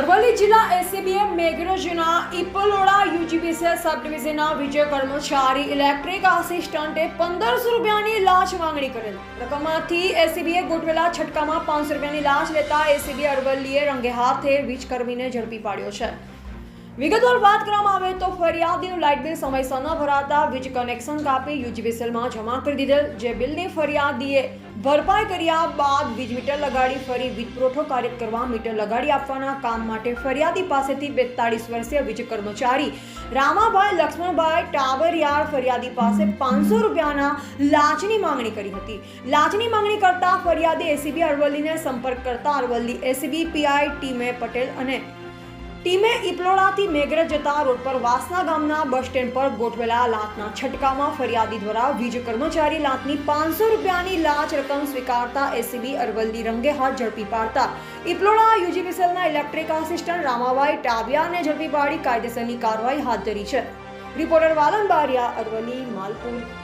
અરવલ્લી જિલ્લા એસીબીએ મેઘરજના ઇપલોડા યુજીબીસીએલ સબ ડિવિઝનના વિજય કર્મચારી ઇલેક્ટ્રિક આસિસ્ટન્ટે પંદરસો રૂપિયાની લાંચ માંગણી કરેલ. રકમમાંથી એસીબીએ ગોઠવેલા છટકામાં પાંચસો રૂપિયાની લાંચ લેતા એસીબી અરવલ્લીએ રંગે હાથે વીજકર્મીને ઝડપી પાડ્યો છે. વિગતવાર વાત કરવામાં આવે તો ફરિયાદીનું લાઇટ બિલ સમયસર ન ભરાતા વીજ કનેક્શન કાપી યુજીવીસીએલમાં જમા કરી દીધેલ. જે બિલની ફરિયાદીએ ભરપાઈ કર્યા બાદ વીજ મીટર લગાડી ફરી વીજ પુરવઠો કાર્ય કરવા મીટર લગાડી આપવાના કામ માટે ફરિયાદી પાસેથી બેતાળીસ વર્ષીય વીજ કર્મચારી રામાભાઈ લક્ષ્મણભાઈ ટાવરિયાળ ફરિયાદી પાસે પાંચસો રૂપિયાના લાંચની માંગણી કરી હતી. લાંચની માંગણી કરતા ફરિયાદી એસીબી અરવલ્લીને સંપર્ક કરતા અરવલ્લી એસીબી પીઆઈ ટીમે પટેલ અને ટીમે ઇપલોડાથી મેઘરજ જતા રોડ પર વાસના ગામના બસ સ્ટેન્ડ પર ગોઠવેલા લાતના છટકામાં ફરિયાદી દ્વારા વીજ કર્મચારી લાતની પાંચસો રૂપિયાની લાંચ રકમ સ્વીકારતા એસીબી અરવલ્લી રંગે હાથ ઝડપી પાડતા. ઇપલોડા યુજીવીસીએલના ઇલેક્ટ્રિક આસિસ્ટન્ટ રામાભાઈ ટાબિયાને ઝડપી પાડી કાયદેસરની કાર્યવાહી હાથ ધરી છે. રિપોર્ટર વાલન બારિયા અરવલ્લી, માલપુર.